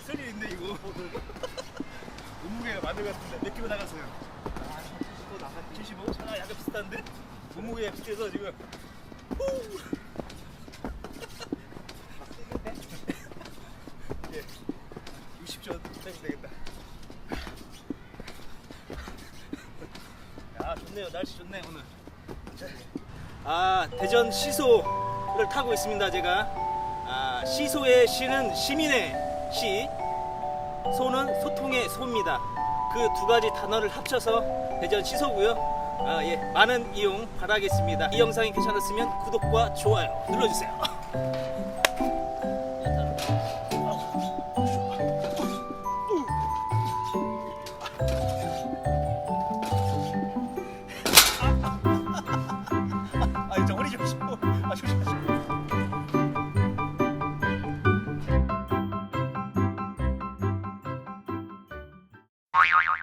스릴 있네 이거. 몸무게가 많은 것 같은데 몇 킬로 나갔어요? 75? 아, 약간 비슷한데? 몸무게가 비슷해서 지금 후! 예, 60전 빼면 되겠다. 야 좋네요 날씨 좋네 오늘. 아 대전 시소를 타고 있습니다 제가. 아 시소의 시는 시민의 시, 소는 소통의 소입니다. 그 두 가지 단어를 합쳐서 대전 시소고요. 아, 예, 많은 이용 바라겠습니다. 이 영상이 괜찮았으면 구독과 좋아요 눌러주세요. 아, 허리 좀 조심하시고. Bye.